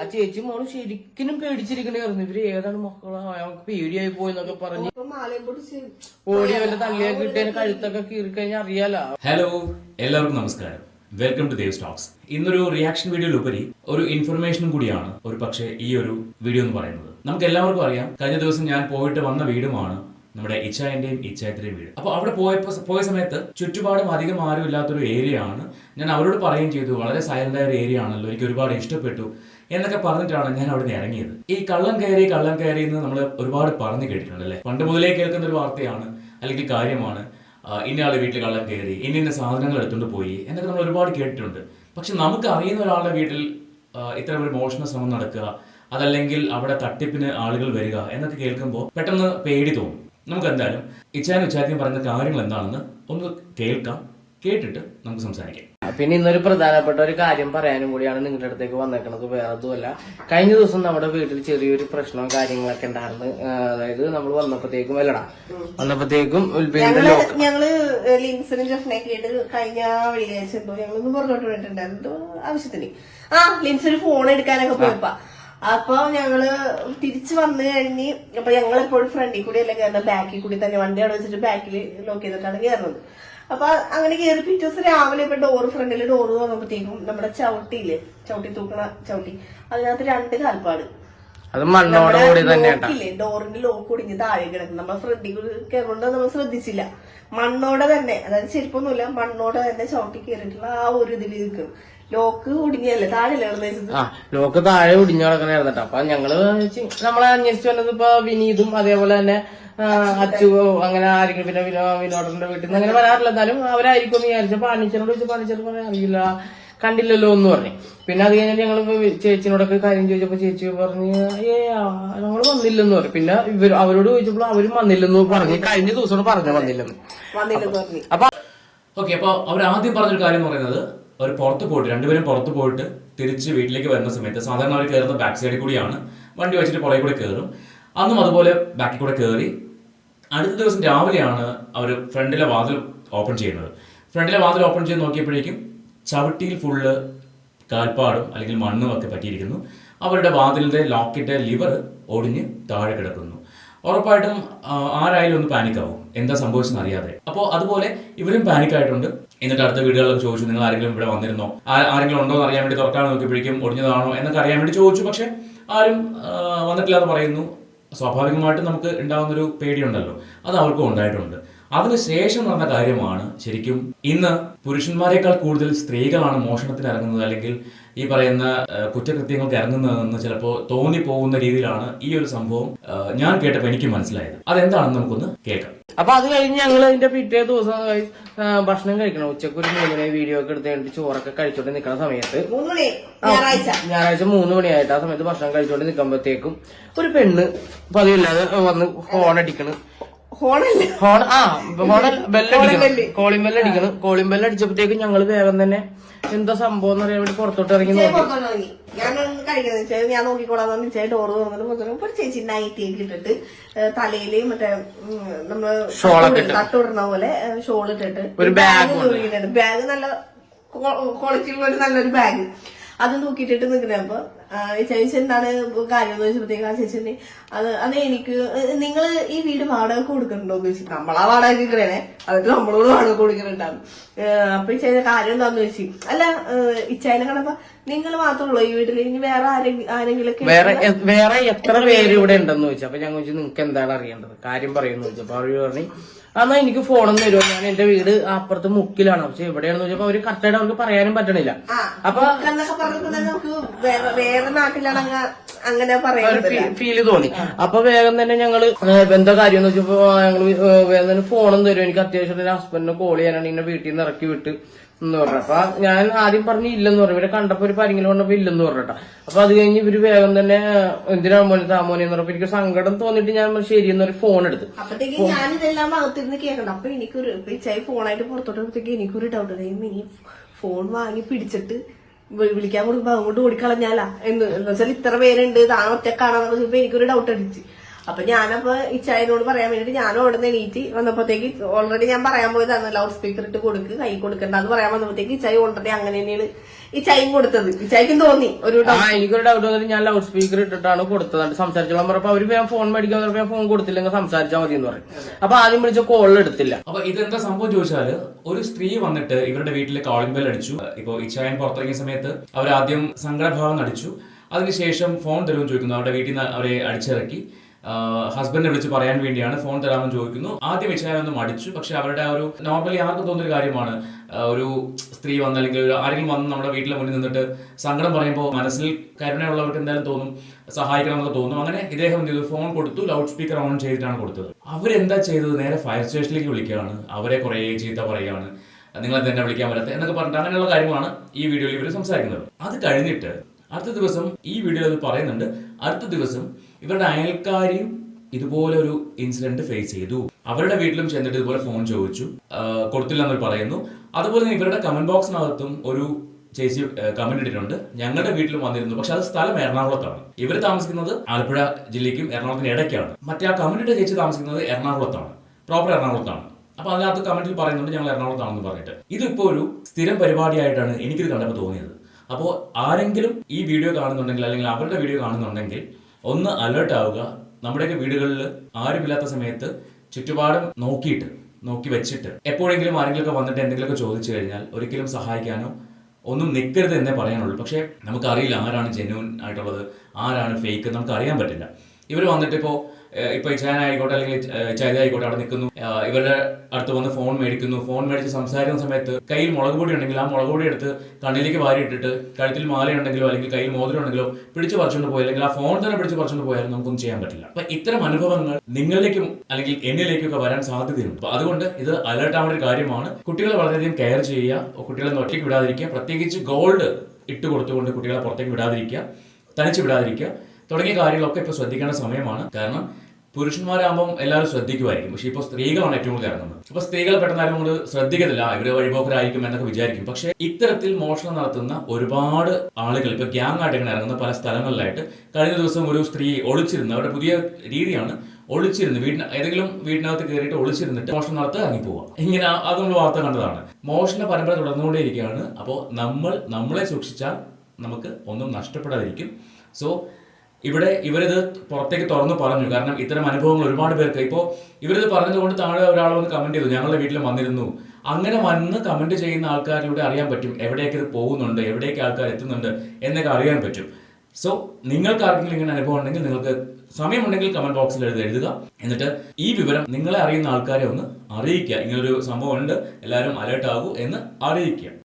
ആ ചേച്ചി മോൾ ശരിക്കും പേടിച്ചിരിക്കണായിരുന്നു. ഇവർ ഏതാണ് മക്കളെ? അയാൾക്ക് പേടിയായി പോയി എന്നൊക്കെ പറഞ്ഞ് ഓടി വല്ല തള്ളിയാ കിട്ടിയ കഴുത്തൊക്കെ കീറി കഴിഞ്ഞാൽ അറിയാലോ. ഹലോ എല്ലാവർക്കും നമസ്കാരം. വെൽക്കം ടു ദേവ് സ്റ്റോക്സ് ഇന്നൊരു റിയാക്ഷൻ വീഡിയോയിലുപരി ഒരു ഇൻഫർമേഷനും കൂടിയാണ് ഒരു പക്ഷേ ഈ ഒരു വീഡിയോ എന്ന് പറയുന്നത്. നമുക്ക് എല്ലാവർക്കും അറിയാം കഴിഞ്ഞ ദിവസം ഞാൻ പോയിട്ട് വന്ന വീടുമാണ് നമ്മുടെ ഇച്ചായന്റെയും ഇച്ചായത്തിന്റെയും വീട്. അപ്പോൾ അവിടെ പോയപ്പോൾ പോയ സമയത്ത് ചുറ്റുപാടും അധികം ആരും ഇല്ലാത്തൊരു ഏരിയ ആണ്. ഞാൻ അവരോട് പറയുകയും ചെയ്തു വളരെ സൈലന്റ് ആയ ഒരു ഏരിയ ആണല്ലോ എനിക്ക് ഒരുപാട് ഇഷ്ടപ്പെട്ടു എന്നൊക്കെ പറഞ്ഞിട്ടാണ് ഞാൻ അവിടെ നിന്ന് ഇറങ്ങിയത്. ഈ കള്ളം കയറി കള്ളം കയറി എന്ന് നമ്മൾ ഒരുപാട് പറഞ്ഞു കേട്ടിട്ടുണ്ട് അല്ലേ പണ്ട് മുതലേ കേൾക്കുന്ന ഒരു വാർത്തയാണ് അല്ലെങ്കിൽ കാര്യമാണ് ആ, ഇന്നയാളെ വീട്ടിൽ കള്ളം കയറി ഇന്ന ഇന്ന സാധനങ്ങൾ എടുത്തുകൊണ്ട് പോയി എന്നൊക്കെ നമ്മൾ ഒരുപാട് കേട്ടിട്ടുണ്ട്. പക്ഷെ നമുക്ക് അറിയുന്ന ഒരാളുടെ വീട്ടിൽ ഇത്തരം ഒരു മോഷണ ശ്രമം നടക്കുക അതല്ലെങ്കിൽ അവിടെ തട്ടിപ്പിന് ആളുകൾ വരിക എന്നൊക്കെ കേൾക്കുമ്പോൾ പെട്ടെന്ന് പേടി തോന്നും. നമുക്ക് എന്തായാലും ഇച്ചാനും ഇച്ചാത്തിയും പറയുന്ന കാര്യങ്ങൾ എന്താണെന്ന് ഒന്ന് കേൾക്കാം കേട്ടിട്ട് നമുക്ക് സംസാരിക്കാം. പിന്നെ ഇന്നൊരു പ്രധാനപ്പെട്ട ഒരു കാര്യം പറയാനും കൂടിയാണ് നിങ്ങളുടെ അടുത്തേക്ക് വന്നേക്കണത്. വേറെ ഒന്നുമല്ല കഴിഞ്ഞ ദിവസം നമ്മുടെ വീട്ടിൽ ചെറിയൊരു പ്രശ്നവും കാര്യങ്ങളൊക്കെ ഉണ്ടായിരുന്നു. അതായത് നമ്മൾ വന്നപ്പോഴത്തേക്കും അല്ലടാ വന്നപ്പോഴത്തേക്കും ഞങ്ങൾ ഞങ്ങൾ ലിൻസിനും ജഫ്നൊക്കെ ആയിട്ട് കഴിഞ്ഞ വെള്ളിയാഴ്ച എന്തോ ഞങ്ങളൊന്ന് പുറത്തോട്ട് പോയിട്ടുണ്ടായിരുന്നു. എന്തോ ആവശ്യത്തിന്. ആ ലിൻസിന് ഫോൺ എടുക്കാനൊക്കെ പോയപ്പോ. അപ്പൊ ഞങ്ങൾ തിരിച്ചു വന്നു കഴിഞ്ഞ് അപ്പൊ ഞങ്ങൾ എപ്പോഴും ഫ്രണ്ടിൽ കൂടി അല്ല കയറുന്നത് ബാക്കിൽ കൂടി തന്നെ. വണ്ടി അവിടെ വെച്ചിട്ട് ബാക്കിൽ ലോക്ക് ചെയ്തിട്ടാണ് കയറുന്നത് അപ്പൊ അങ്ങനെ കയറി പിറ്റേ ദിവസം രാവിലെ ഇപ്പൊ ഡോറ് ഫ്രണ്ടിൽ ഡോറ് തുറന്നപ്പോഴത്തേക്കും നമ്മുടെ ചവിട്ടിയില്ലേ? ചവിട്ടി തൂക്കണ ചവിട്ടി. അതിനകത്ത് രണ്ട് കാൽപ്പാട്. ില്ലേ ലോക്കില്ലേ ഡോറിന്റെ ലോക്ക് ഒടിഞ്ഞ് താഴെ കിടക്കും നമ്മൾ ഫ്രണ്ടിൽ കയറുകൊണ്ട് നമ്മൾ ശ്രദ്ധിച്ചില്ല. മണ്ണോടെ തന്നെ. അതായത് ചെരുപ്പൊന്നുമില്ല. മണ്ണോടെ തന്നെ ചവിട്ടി കയറിയിട്ടുള്ള ആ ഒരു ഇതിൽ നിൽക്കും ലോക്ക് ഒടിഞ്ഞല്ലേ താഴെ ആ ലോക്ക് താഴെ ഒടിഞ്ഞു കിടക്കണായിരുന്നു. കേട്ടോ അപ്പൊ ഞങ്ങൾ നമ്മളെ അന്വേഷിച്ചു വന്നത് ഇപ്പൊ വിനീതും അതേപോലെ തന്നെ അച്ചു അങ്ങനെ ആരെങ്കിലും പിന്നെ വിനോ വിനോദന്റെ വീട്ടിൽ നിന്ന് അങ്ങനെ വരാറില്ല. എന്നാലും അവരായിരിക്കും എന്ന് വിചാരിച്ചു. പാണിച്ചനോട് വെച്ച് പാണിച്ചത് പറയാൻ അറിയില്ല. കണ്ടില്ലല്ലോ എന്ന് പറഞ്ഞു. പിന്നെ അത് കഴിഞ്ഞിട്ട് ഞങ്ങൾ ചേച്ചിനോടൊക്കെ കാര്യം ചോദിച്ചപ്പോ ചേച്ചി പറഞ്ഞ് ഏ ഞങ്ങൾ വന്നില്ലെന്ന് പറഞ്ഞു. പിന്നെ ഇവർ അവരോട് ചോദിച്ചപ്പോൾ അവരും വന്നില്ലെന്ന് പറഞ്ഞു. കഴിഞ്ഞ ദിവസം പറഞ്ഞു വന്നില്ലെന്ന്. വന്നില്ലെന്ന് പറഞ്ഞു. അപ്പൊ ഓക്കെ അപ്പൊ അവർ ആദ്യം പറഞ്ഞൊരു കാര്യം പറയുന്നത് അവർ പുറത്ത് പോയിട്ട് രണ്ടുപേരും പുറത്ത് പോയിട്ട് തിരിച്ച് വീട്ടിലേക്ക് വരുന്ന സമയത്ത് സാധാരണ അവർ കയറുന്ന ബാക്ക് സൈഡിൽ കൂടിയാണ്. വണ്ടി വെച്ചിട്ട് പുറകെ കൂടെ കയറും അന്നും അതുപോലെ ബാക്കിൽ കൂടെ കയറി അടുത്ത ദിവസം രാവിലെയാണ് അവർ ഫ്രണ്ടിലെ വാതിൽ ഓപ്പൺ ചെയ്യുന്നത്. ഫ്രണ്ടിലെ വാതിൽ ഓപ്പൺ ചെയ്ത് നോക്കിയപ്പോഴേക്കും ചവിട്ടിയിൽ ഫുള്ള് കാൽപ്പാടും അല്ലെങ്കിൽ മണ്ണും ഒക്കെ പറ്റിയിരിക്കുന്നു. അവരുടെ വാതിലിന്റെ ലോക്കിന്റെ ലിവർ ഒടിഞ്ഞ് താഴെ കിടക്കുന്നു. ഉറപ്പായിട്ടും ആരായാലും ഒന്ന് പാനിക്കാവും എന്താ സംഭവിച്ചെന്ന് അറിയാതെ. അപ്പോൾ അതുപോലെ ഇവരും പാനിക് ആയിട്ടുണ്ട്. എന്നിട്ട് അടുത്ത വീടുകളിലൊക്കെ ചോദിച്ചു നിങ്ങൾ ആരെങ്കിലും ഇവിടെ വന്നിരുന്നോ? ആരെങ്കിലും ഉണ്ടോ എന്ന് അറിയാൻ വേണ്ടി തുറക്കാൻ നോക്കിയപ്പോഴേക്കും ഒടിഞ്ഞതാണോ എന്നൊക്കെ അറിയാൻ വേണ്ടി ചോദിച്ചു. പക്ഷെ ആരും വന്നിട്ടില്ല എന്ന് പറയുന്നു. സ്വാഭാവികമായിട്ടും നമുക്ക് ഉണ്ടാകുന്ന ഒരു പേടിയുണ്ടല്ലോ. അത് അവർക്കും ഉണ്ടായിട്ടുണ്ട്. അതിനുശേഷം നടന്ന കാര്യമാണ് ശരിക്കും ഇന്ന് പുരുഷന്മാരെക്കാൾ കൂടുതൽ സ്ത്രീകളാണ് മോഷണത്തിന് ഇറങ്ങുന്നത് അല്ലെങ്കിൽ ഈ പറയുന്ന കുറ്റകൃത്യങ്ങൾക്ക് ഇറങ്ങുന്നതെന്ന് ചിലപ്പോൾ തോന്നിപ്പോകുന്ന രീതിയിലാണ് ഈ ഒരു സംഭവം ഞാൻ കേട്ടപ്പോൾ എനിക്ക് മനസ്സിലായത്. അതെന്താണെന്ന് നമുക്കൊന്ന് കേൾക്കാം. അപ്പൊ അത് കഴിഞ്ഞ് ഞങ്ങൾ അതിന്റെ പിറ്റേ ദിവസം ഭക്ഷണം കഴിക്കണം. ഉച്ചയ്ക്ക് ഒരു മൂന്നിനെ മണി വീഡിയോ ഒക്കെ എടുത്ത് കഴിഞ്ഞിട്ട് ചോറൊക്കെ കഴിച്ചോണ്ട് നിൽക്കുന്ന സമയത്ത് ഞായറാഴ്ച. മൂന്ന് മണിയായിട്ട് ആ സമയത്ത് ഭക്ഷണം കഴിച്ചോണ്ട് നിൽക്കുമ്പോഴത്തേക്കും ഒരു പെണ്ണ് പതിവില്ലാതെ വന്ന് ഫോൺ അടിക്കണ്. ഹോൺ ആ ഹോൺ ബെല്ലടിക്കണം കോളിംഗ് ബെല്ല് അടിക്കണം. കോളിംഗ് ബെല്ല് അടിച്ചപ്പോഴത്തേക്കും ഞങ്ങൾ വേഗം തന്നെ എന്താ സംഭവം എന്ന് പറയാൻ വേണ്ടി പുറത്തോട്ട് ഇറങ്ങി നോക്കി. ഞാൻ കഴിക്കുന്നത് വെച്ചാൽ ഞാൻ നോക്കിക്കോളാന്ന് പറഞ്ഞ് ചേച്ചി ഡോറ് തുറന്നിട്ട് ഒരു ചേച്ചി നൈറ്റി ഇട്ടിട്ട് തലയിൽ മറ്റേ നമ്മൾ. തട്ടുവിടുന്ന പോലെ ഷോൾ ഇട്ടിട്ട് ഒരു ബാഗ് ബാഗ് നല്ല ക്വാളിറ്റി ഉള്ള ഒരു നല്ലൊരു ബാഗ് അത് തൂക്കിയിട്ടിട്ട് നിൽക്കുന്നപ്പോ ചേച്ചി എന്താണ് കാര്യം എന്ന് ചോദിച്ചപ്പോഴത്തേക്ക് ആ ചേച്ചി അത് അത് എനിക്ക് നിങ്ങൾ ഈ വീട് വാടക കൊടുക്കുന്നുണ്ടോ എന്ന് ചോദിച്ചു നമ്മളാ വാടക കിട്ടണേ അതൊക്കെ നമ്മളോട് വാടക കൊടുക്കുന്നുണ്ടാവും അപ്പൊ ചെയ്ത കാര്യം എന്താന്ന് ചോദിച്ചു. അല്ല ഇച്ചായാലും ഇച്ചായനെ കണ്ടപ്പോ നിങ്ങൾ മാത്രമുള്ളൂ ഈ വീട്ടിൽ ഇനി വേറെ ആരെങ്കിലും വേറെ വേറെ എത്ര പേര് ഇവിടെ ഉണ്ടെന്ന് ചോദിച്ചു. അപ്പൊ ഞാൻ ചോദിച്ചു നിങ്ങൾക്ക് എന്താണ് അറിയേണ്ടത്? കാര്യം പറയുന്നു ചോദിച്ചു. അപ്പൊ അവർ പറഞ്ഞു എന്നാ എനിക്ക് ഫോണൊന്നും തരുമോ? ഞാൻ എന്റെ വീട് അപ്പുറത്ത് മുക്കിലാണ്. പക്ഷെ എവിടെയാണെന്ന് ചോദിച്ചപ്പോ അവർ കറക്റ്റായിട്ട് അവർക്ക് പറയാനും പറ്റണില്ല. അപ്പൊ നാട്ടിലാണ് അങ്ങ- അങ്ങനെ പറയുന്നത് ഫീൽ തോന്നി. അപ്പൊ വേഗം തന്നെ ഞങ്ങൾ എന്താ കാര്യം എന്ന് വെച്ചപ്പോ ഞങ്ങൾ വേഗം തന്നെ ഫോണും തരും എനിക്ക് അത്യാവശ്യം എന്റെ ഹസ്ബൻഡിനെ കോൾ ചെയ്യാനാണ് ഇങ്ങനെ വീട്ടിൽ നിന്ന് ഇറക്കി വിട്ട് എന്ന് പറഞ്ഞു. അപ്പൊ ഞാൻ ആദ്യം പറഞ്ഞു ഇല്ലെന്ന് പറഞ്ഞു. ഇവരെ കണ്ടപ്പോ ഒരു പരിങ്ങിൽ കൊണ്ടപ്പോ ഇല്ലെന്ന് പറഞ്ഞിട്ട അപ്പൊ അത് കഴിഞ്ഞ് ഇവർ വേഗം തന്നെ എന്തിനാ മോനെ താമോനെ എന്ന് പറഞ്ഞപ്പോ എനിക്ക് സങ്കടം തോന്നിട്ട് ഞാൻ ശരി എന്നൊരു ഫോൺ എടുത്ത്. അപ്പത്തേക്ക് അകത്തിരുന്ന് അപ്പൊ എനിക്കൊരു ഇപ്പൊ ഇച്ചായി ഫോണായിട്ട് പുറത്തോട്ട് എനിക്കൊരു ഡൗട്ട് ഫോൺ വാങ്ങി പിടിച്ചിട്ട് വിളിക്കാൻ കൊടുക്കുമ്പോ അങ്ങോട്ട് ഓടിക്കളഞ്ഞാലാ എന്ന് വെച്ചാൽ ഇത്ര പേരുണ്ട് താൻ ഒറ്റക്കാണെന്ന് വെച്ചപ്പോ എനിക്കൊരു ഡൗട്ട് അടിച്ച്. അപ്പൊ ഞാനപ്പോ ഇച്ചായനോട് പറയാൻ വേണ്ടിട്ട് ഞാൻ അവിടെ നിന്ന് എണീറ്റ് വന്നപ്പോഴത്തേക്ക് ഓൾറെഡി ഞാൻ പറയാൻ പോയതാണ് ലൗഡ് സ്പീക്കർ ഇട്ട് കൊടുക്ക് കൈ കൊടുക്കണ്ട അത് പറയാൻ വന്നപ്പോഴത്തേക്ക് ഇച്ചായി ഓൾറെഡി അങ്ങനെ തന്നെയാണ് ഈ ചൈൻ കൊടുത്തത്. ഈ ചൈക്കും തോന്നി. ഒരു ആ എനിക്കൊരു ഡൗട്ട് വന്നിട്ട് ഞാൻ ലൗഡ് സ്പീക്കർ ഇട്ടിട്ടാണ് കൊടുത്തത്. സംസാരിച്ചോളാൻ പറഞ്ഞപ്പോ അവർ ഞാൻ ഫോൺ മേടിക്കാൻ പറഞ്ഞപ്പോ ഫോൺ കൊടുത്തില്ലെങ്കിൽ സംസാരിച്ചാൽ മതി എന്ന് പറയും. അപ്പൊ ആദ്യം വിളിച്ച കോളിൽ എടുത്തില്ല. അപ്പൊ ഇതെന്താ സംഭവം ചോദിച്ചാൽ ഒരു സ്ത്രീ വന്നിട്ട് ഇവരുടെ വീട്ടിലെ കോളിംഗ് ബെൽ അടിച്ചു. ഇപ്പൊ ഇച്ചായൻ പുറത്തിറങ്ങിയ സമയത്ത് അവർ ആദ്യം സങ്കടഭാവം നടിച്ചു. അതിനുശേഷം ഫോൺ തരുമെന്ന് ചോദിക്കുന്നു. അവരുടെ വീട്ടിൽ നിന്ന് അവരെ അടിച്ചിറക്കി. ഹസ്ബൻഡിനെ വിളിച്ച് പറയാൻ വേണ്ടിയാണ് ഫോൺ തരാമെന്ന് ചോദിക്കുന്നു. ആദ്യം വെച്ചാലൊന്നും മടിച്ചു. പക്ഷെ അവരുടെ ആ ഒരു നോർമലി ആർക്കും തോന്നുന്ന ഒരു കാര്യമാണ്. ഒരു സ്ത്രീ വന്ന് അല്ലെങ്കിൽ ആരെങ്കിലും വന്ന് നമ്മുടെ വീട്ടിലെ മുന്നിൽ നിന്നിട്ട് സങ്കടം പറയുമ്പോൾ മനസ്സിൽ കരുണയുള്ളവർക്ക് എന്തായാലും തോന്നും സഹായിക്കണം എന്നൊക്കെ തോന്നും. അങ്ങനെ ഇദ്ദേഹം ചെയ്തു? ഫോൺ കൊടുത്തു ലൗഡ് സ്പീക്കർ ഓൺ ചെയ്തിട്ടാണ് കൊടുത്തത്. അവരെന്താ ചെയ്തത്? നേരെ ഫയർ സ്റ്റേഷനിലേക്ക് വിളിക്കുകയാണ്. അവരെ കുറേ ചീത്ത പറയുകയാണ്. നിങ്ങൾ തന്നെ വിളിക്കാൻ പറ്റാത്ത എന്നൊക്കെ പറഞ്ഞിട്ട് അങ്ങനെയുള്ള കാര്യമാണ് ഈ വീഡിയോയിൽ ഇവർ സംസാരിക്കുന്നത്. അത് കഴിഞ്ഞിട്ട് അടുത്ത ദിവസം ഈ വീഡിയോയിൽ അത് പറയുന്നുണ്ട്. അടുത്ത ദിവസം ഇവരുടെ അയൽക്കാരിയും ഇതുപോലെ ഒരു ഇൻസിഡന്റ് ഫേസ് ചെയ്തു. അവരുടെ വീട്ടിലും ചെന്നിട്ട് ഇതുപോലെ ഫോൺ ചോദിച്ചു. കൊടുത്തില്ല എന്ന് പറയുന്നു. അതുപോലെ തന്നെ ഇവരുടെ കമന്റ് ബോക്സിനകത്തും ഒരു ചേച്ചി കമന്റ് ഇട്ടിട്ടുണ്ട്. ഞങ്ങളുടെ വീട്ടിലും വന്നിരുന്നു. പക്ഷെ അത് സ്ഥലം എറണാകുളത്താണ്. ഇവർ താമസിക്കുന്നത് ആലപ്പുഴ ജില്ലയ്ക്കും എറണാകുളത്തിന് ഇടയ്ക്കാണ്. മറ്റേ ആ കമന്റ് ചേച്ചി താമസിക്കുന്നത് എറണാകുളത്താണ്. പ്രോപ്പർ എറണാകുളത്താണ്. അപ്പൊ അതിനകത്ത് കമന്റിൽ പറയുന്നുണ്ട് ഞങ്ങൾ എറണാകുളത്താണെന്ന് പറഞ്ഞിട്ട്. ഇതിപ്പോ ഒരു സ്ഥിരം പരിപാടിയായിട്ടാണ് എനിക്കിത് കണ്ടപ്പോൾ തോന്നിയത്. അപ്പോൾ ആരെങ്കിലും ഈ വീഡിയോ കാണുന്നുണ്ടെങ്കിൽ അല്ലെങ്കിൽ അവരുടെ വീഡിയോ കാണുന്നുണ്ടെങ്കിൽ ഒന്ന് അലേർട്ട് ആവുക. നമ്മുടെയൊക്കെ വീടുകളിൽ ആരുമില്ലാത്ത സമയത്ത് ചുറ്റുപാടും നോക്കിയിട്ട് നോക്കി വെച്ചിട്ട് എപ്പോഴെങ്കിലും ആരെങ്കിലുമൊക്കെ വന്നിട്ട് എന്തെങ്കിലുമൊക്കെ ചോദിച്ചു കഴിഞ്ഞാൽ ഒരിക്കലും സഹായിക്കാനോ ഒന്നും നിൽക്കരുത് എന്നേ പറയാനുള്ളൂ. പക്ഷേ നമുക്കറിയില്ല ആരാണ് ജെന്യൂൻ ആയിട്ടുള്ളത് ആരാണ് ഫേക്ക് നമുക്ക് അറിയാൻ പറ്റില്ല. ഇവർ വന്നിട്ട് ഇപ്പോൾ ഇപ്പൊ ഇച്ചാൻ ആയിക്കോട്ടെ അല്ലെങ്കിൽ ചൈത ആയിക്കോട്ടെ അവിടെ നിൽക്കുന്നു. ഇവരുടെ അടുത്ത് വന്ന് ഫോൺ മേടിക്കുന്നു. ഫോൺ മേടിച്ച് സംസാരിക്കുന്ന സമയത്ത് കയ്യിൽ മുളക് പൊടി ഉണ്ടെങ്കിൽ ആ മുളക് പൊടി എടുത്ത് കണ്ണിലേക്ക് വാരി ഇട്ടിട്ട് കഴുത്തിൽ മാലയുണ്ടെങ്കിലോ അല്ലെങ്കിൽ കയ്യിൽ മോതിരം ഉണ്ടെങ്കിലോ പിടിച്ച് പറിച്ചുകൊണ്ട് പോയി അല്ലെങ്കിൽ ആ ഫോൺ തന്നെ പിടിച്ച് പറിച്ചുകൊണ്ട് പോയാലും നമുക്കൊന്നും ചെയ്യാൻ പറ്റില്ല. അപ്പൊ ഇത്തരം അനുഭവങ്ങൾ നിങ്ങളിലേക്കും അല്ലെങ്കിൽ എന്നിലേക്കൊക്കെ വരാൻ സാധ്യതയുണ്ട്. അപ്പൊ അതുകൊണ്ട് ഇത് അലേർട്ട് ആവേണ്ട ഒരു കാര്യമാണ്. കുട്ടികളെ വളരെയധികം കെയർ ചെയ്യുക. കുട്ടികളെ ഒറ്റയ്ക്ക് വിടാതിരിക്കുക. പ്രത്യേകിച്ച് ഗോൾഡ് ഇട്ട് കൊടുത്തുകൊണ്ട് കുട്ടികളെ പുറത്തേക്ക് വിടാതിരിക്കുക. തനിച്ച് വിടാതിരിക്കുക. തുടങ്ങിയ കാര്യങ്ങളൊക്കെ ഇപ്പോൾ ശ്രദ്ധിക്കേണ്ട സമയമാണ്. കാരണം പുരുഷന്മാരാകുമ്പം എല്ലാവരും ശ്രദ്ധിക്കുമായിരിക്കും. പക്ഷേ ഇപ്പോൾ സ്ത്രീകളാണ് ഏറ്റവും കൂടുതൽ ഇറങ്ങുന്നത്. അപ്പോൾ സ്ത്രീകളെ ആരും നമ്മൾ ശ്രദ്ധിക്കത്തില്ല. ഇവർ വഴിപോക്കരായിരിക്കും എന്നൊക്കെ വിചാരിക്കും. പക്ഷേ ഇത്തരത്തിൽ മോഷണം നടത്തുന്ന ഒരുപാട് ആളുകൾ ഇപ്പോൾ ഗ്യാങ് ആയിട്ട് ഇങ്ങനെ ഇറങ്ങുന്ന പല സ്ഥലങ്ങളിലായിട്ട് കഴിഞ്ഞ ദിവസം ഒരു സ്ത്രീ ഒളിച്ചിരുന്നു. അവരുടെ പുതിയ രീതിയാണ് ഒളിച്ചിരുന്ന് വീടിന് ഏതെങ്കിലും വീടിനകത്ത് കയറിയിട്ട് ഒളിച്ചിരുന്നിട്ട് മോഷണം നടത്തുക ഇറങ്ങി പോവുക ഇങ്ങനെ അത് നമ്മൾ വാർത്ത കണ്ടതാണ്. മോഷണ പരമ്പര തുടർന്നുകൊണ്ടേയിരിക്കുകയാണ്. അപ്പോൾ നമ്മൾ നമ്മളെ സൂക്ഷിച്ചാൽ നമുക്ക് ഒന്നും നഷ്ടപ്പെടാതിരിക്കും. സോ ഇവിടെ ഇവരിത് പുറത്തേക്ക് തുറന്നു പറഞ്ഞു. കാരണം ഇത്തരം അനുഭവങ്ങൾ ഒരുപാട് പേർക്ക്. ഇപ്പോൾ ഇവരിത് പറഞ്ഞതുകൊണ്ട് താഴെ ഒരാൾ വന്ന് കമന്റ് ചെയ്തു. ഞങ്ങളുടെ വീട്ടിൽ വന്നിരുന്നു. അങ്ങനെ വന്ന് കമന്റ് ചെയ്യുന്ന ആൾക്കാരിലൂടെ അറിയാൻ പറ്റും എവിടേക്ക് ഇത് പോകുന്നുണ്ട് എവിടേക്ക് ആൾക്കാർ എത്തുന്നുണ്ട് എന്നൊക്കെ അറിയാൻ പറ്റും. സോ നിങ്ങൾക്ക് ആർക്കെങ്കിലും ഇങ്ങനെ അനുഭവം ഉണ്ടെങ്കിൽ നിങ്ങൾക്ക് സമയമുണ്ടെങ്കിൽ കമന്റ് ബോക്സിൽ എഴുതി എഴുതുക. എന്നിട്ട് ഈ വിവരം നിങ്ങളെ അറിയുന്ന ആൾക്കാരെ ഒന്ന് അറിയിക്കുക. ഇങ്ങനൊരു സംഭവം ഉണ്ട് എല്ലാവരും അലേർട്ട് ആകൂ എന്ന് അറിയിക്കുക.